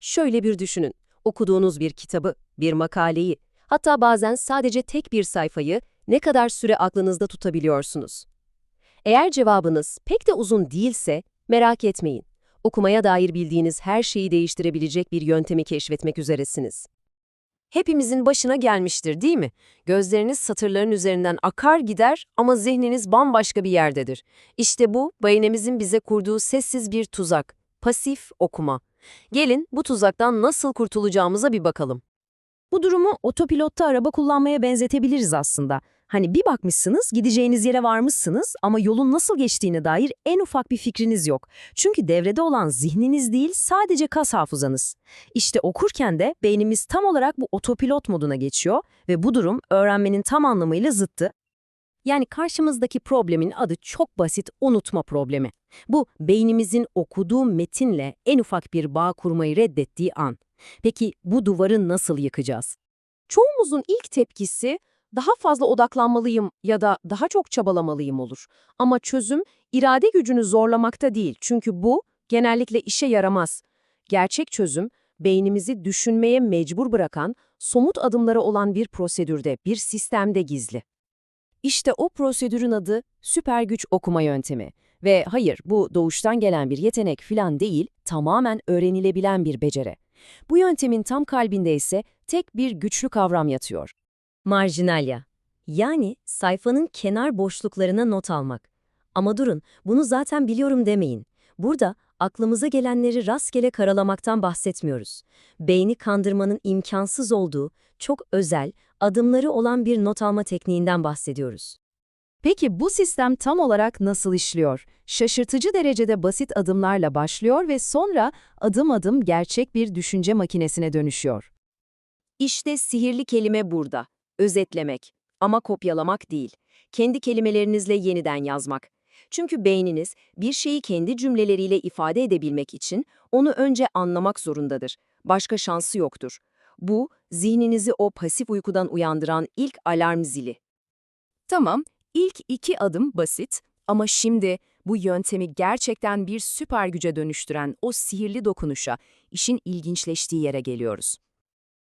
Şöyle bir düşünün. Okuduğunuz bir kitabı, bir makaleyi, hatta bazen sadece tek bir sayfayı ne kadar süre aklınızda tutabiliyorsunuz? Eğer cevabınız pek de uzun değilse merak etmeyin. Okumaya dair bildiğiniz her şeyi değiştirebilecek bir yöntemi keşfetmek üzeresiniz. Hepimizin başına gelmiştir değil mi? Gözleriniz satırların üzerinden akar gider ama zihniniz bambaşka bir yerdedir. İşte bu, beynimizin bize kurduğu sessiz bir tuzak. Pasif okuma. Gelin bu tuzaktan nasıl kurtulacağımıza bir bakalım. Bu durumu otopilotta araba kullanmaya benzetebiliriz aslında. Hani bir bakmışsınız, gideceğiniz yere varmışsınız ama yolun nasıl geçtiğine dair en ufak bir fikriniz yok. Çünkü devrede olan zihniniz değil, sadece kas hafızanız. İşte okurken de beynimiz tam olarak bu otopilot moduna geçiyor ve bu durum öğrenmenin tam anlamıyla zıttı. Yani karşımızdaki problemin adı çok basit unutma problemi. Bu beynimizin okuduğu metinle en ufak bir bağ kurmayı reddettiği an. Peki bu duvarı nasıl yıkacağız? Çoğumuzun ilk tepkisi daha fazla odaklanmalıyım ya da daha çok çabalamalıyım olur. Ama çözüm irade gücünü zorlamakta değil çünkü bu genellikle işe yaramaz. Gerçek çözüm beynimizi düşünmeye mecbur bırakan somut adımları olan bir prosedürde, bir sistemde gizli. İşte o prosedürün adı süper güç okuma yöntemi. Ve hayır bu doğuştan gelen bir yetenek filan değil, tamamen öğrenilebilen bir beceri. Bu yöntemin tam kalbinde ise tek bir güçlü kavram yatıyor. Marjinalya. Yani sayfanın kenar boşluklarına not almak. Ama durun, bunu zaten biliyorum demeyin. Burada aklımıza gelenleri rastgele karalamaktan bahsetmiyoruz. Beyni kandırmanın imkansız olduğu, çok özel, adımları olan bir not alma tekniğinden bahsediyoruz. Peki bu sistem tam olarak nasıl işliyor? Şaşırtıcı derecede basit adımlarla başlıyor ve sonra adım adım gerçek bir düşünce makinesine dönüşüyor. İşte sihirli kelime burada. Özetlemek. Ama kopyalamak değil. Kendi kelimelerinizle yeniden yazmak. Çünkü beyniniz bir şeyi kendi cümleleriyle ifade edebilmek için onu önce anlamak zorundadır. Başka şansı yoktur. Bu, zihninizi o pasif uykudan uyandıran ilk alarm zili. Tamam, ilk iki adım basit ama şimdi bu yöntemi gerçekten bir süper güce dönüştüren o sihirli dokunuşa, işin ilginçleştiği yere geliyoruz.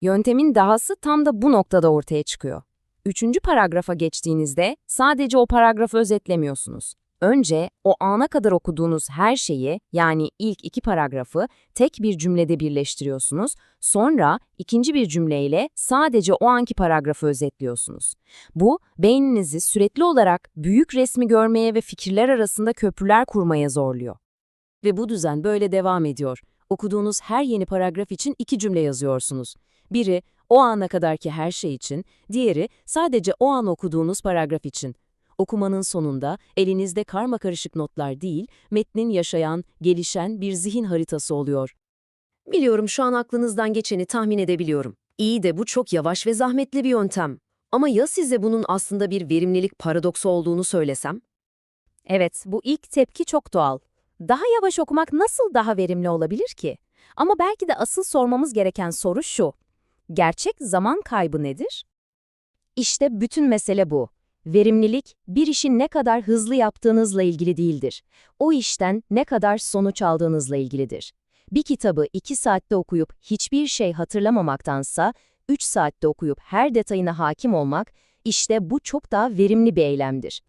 Yöntemin dahası tam da bu noktada ortaya çıkıyor. Üçüncü paragrafa geçtiğinizde sadece o paragrafı özetlemiyorsunuz. Önce o ana kadar okuduğunuz her şeyi yani ilk iki paragrafı tek bir cümlede birleştiriyorsunuz. Sonra ikinci bir cümleyle sadece o anki paragrafı özetliyorsunuz. Bu beyninizi sürekli olarak büyük resmi görmeye ve fikirler arasında köprüler kurmaya zorluyor. Ve bu düzen böyle devam ediyor. Okuduğunuz her yeni paragraf için iki cümle yazıyorsunuz. Biri o ana kadarki her şey için, diğeri sadece o an okuduğunuz paragraf için. Okumanın sonunda elinizde karma karışık notlar değil, metnin yaşayan, gelişen bir zihin haritası oluyor. Biliyorum şu an aklınızdan geçeni tahmin edebiliyorum. İyi de bu çok yavaş ve zahmetli bir yöntem. Ama ya size bunun aslında bir verimlilik paradoksu olduğunu söylesem? Evet, bu ilk tepki çok doğal. Daha yavaş okumak nasıl daha verimli olabilir ki? Ama belki de asıl sormamız gereken soru şu. Gerçek zaman kaybı nedir? İşte bütün mesele bu. Verimlilik, bir işi ne kadar hızlı yaptığınızla ilgili değildir. O işten ne kadar sonuç aldığınızla ilgilidir. Bir kitabı 2 saatte okuyup hiçbir şey hatırlamamaktansa, 3 saatte okuyup her detayına hakim olmak, işte bu çok daha verimli bir eylemdir.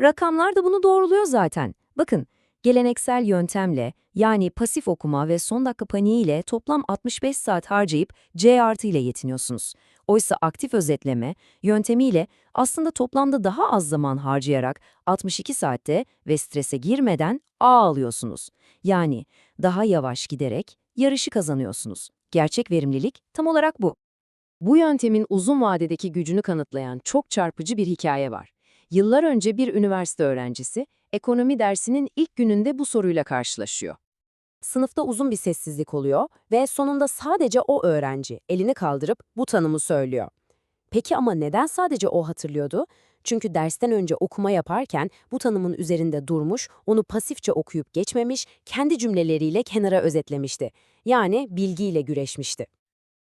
Rakamlar da bunu doğruluyor zaten. Bakın, geleneksel yöntemle, yani pasif okuma ve son dakika paniğiyle toplam 65 saat harcayıp C artı ile yetiniyorsunuz. Oysa aktif özetleme yöntemiyle aslında toplamda daha az zaman harcayarak 62 saatte ve strese girmeden A alıyorsunuz. Yani daha yavaş giderek yarışı kazanıyorsunuz. Gerçek verimlilik tam olarak bu. Bu yöntemin uzun vadedeki gücünü kanıtlayan çok çarpıcı bir hikaye var. Yıllar önce bir üniversite öğrencisi, ekonomi dersinin ilk gününde bu soruyla karşılaşıyor. Sınıfta uzun bir sessizlik oluyor ve sonunda sadece o öğrenci elini kaldırıp bu tanımı söylüyor. Peki ama neden sadece o hatırlıyordu? Çünkü dersten önce okuma yaparken bu tanımın üzerinde durmuş, onu pasifçe okuyup geçmemiş, kendi cümleleriyle kenara özetlemişti. Yani bilgiyle güreşmişti.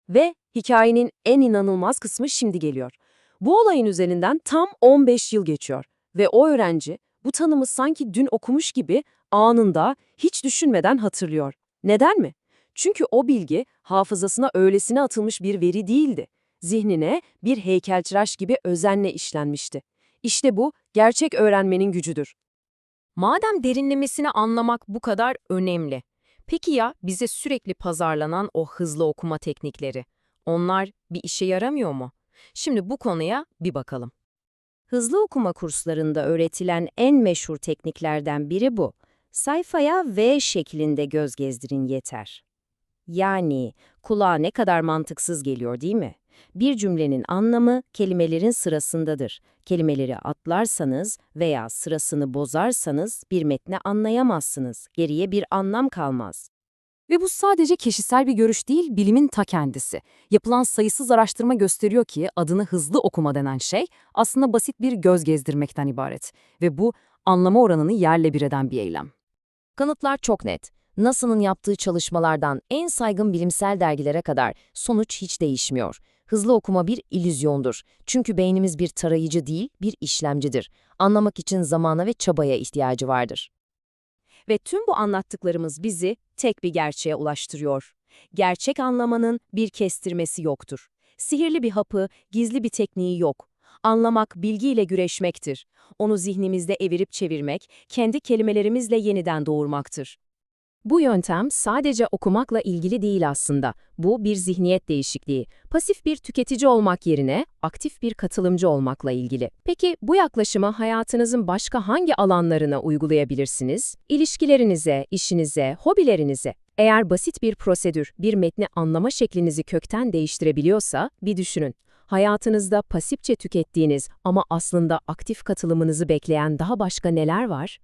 Ve hikayenin en inanılmaz kısmı şimdi geliyor. Bu olayın üzerinden tam 15 yıl geçiyor ve o öğrenci bu tanımı sanki dün okumuş gibi anında hiç düşünmeden hatırlıyor. Neden mi? Çünkü o bilgi hafızasına öylesine atılmış bir veri değildi. Zihnine bir heykeltıraş gibi özenle işlenmişti. İşte bu gerçek öğrenmenin gücüdür. Madem derinlemesine anlamak bu kadar önemli. Peki ya bize sürekli pazarlanan o hızlı okuma teknikleri? Onlar bir işe yaramıyor mu? Şimdi bu konuya bir bakalım. Hızlı okuma kurslarında öğretilen en meşhur tekniklerden biri bu. Sayfaya V şeklinde göz gezdirin yeter. Yani kulağa ne kadar mantıksız geliyor değil mi? Bir cümlenin anlamı kelimelerin sırasındadır. Kelimeleri atlarsanız veya sırasını bozarsanız bir metni anlayamazsınız. Geriye bir anlam kalmaz. Ve bu sadece kişisel bir görüş değil, bilimin ta kendisi. Yapılan sayısız araştırma gösteriyor ki adını hızlı okuma denen şey aslında basit bir göz gezdirmekten ibaret. Ve bu anlama oranını yerle bir eden bir eylem. Kanıtlar çok net. NASA'nın yaptığı çalışmalardan en saygın bilimsel dergilere kadar sonuç hiç değişmiyor. Hızlı okuma bir illüzyondur. Çünkü beynimiz bir tarayıcı değil, bir işlemcidir. Anlamak için zamana ve çabaya ihtiyacı vardır. Ve tüm bu anlattıklarımız bizi tek bir gerçeğe ulaştırıyor. Gerçek anlamanın bir kestirmesi yoktur. Sihirli bir hapı, gizli bir tekniği yok. Anlamak bilgiyle güreşmektir. Onu zihnimizde evirip çevirmek, kendi kelimelerimizle yeniden doğurmaktır. Bu yöntem sadece okumakla ilgili değil aslında. Bu bir zihniyet değişikliği. Pasif bir tüketici olmak yerine aktif bir katılımcı olmakla ilgili. Peki bu yaklaşımı hayatınızın başka hangi alanlarına uygulayabilirsiniz? İlişkilerinize, işinize, hobilerinize. Eğer basit bir prosedür bir metni anlama şeklinizi kökten değiştirebiliyorsa bir düşünün. Hayatınızda pasifçe tükettiğiniz ama aslında aktif katılımınızı bekleyen daha başka neler var?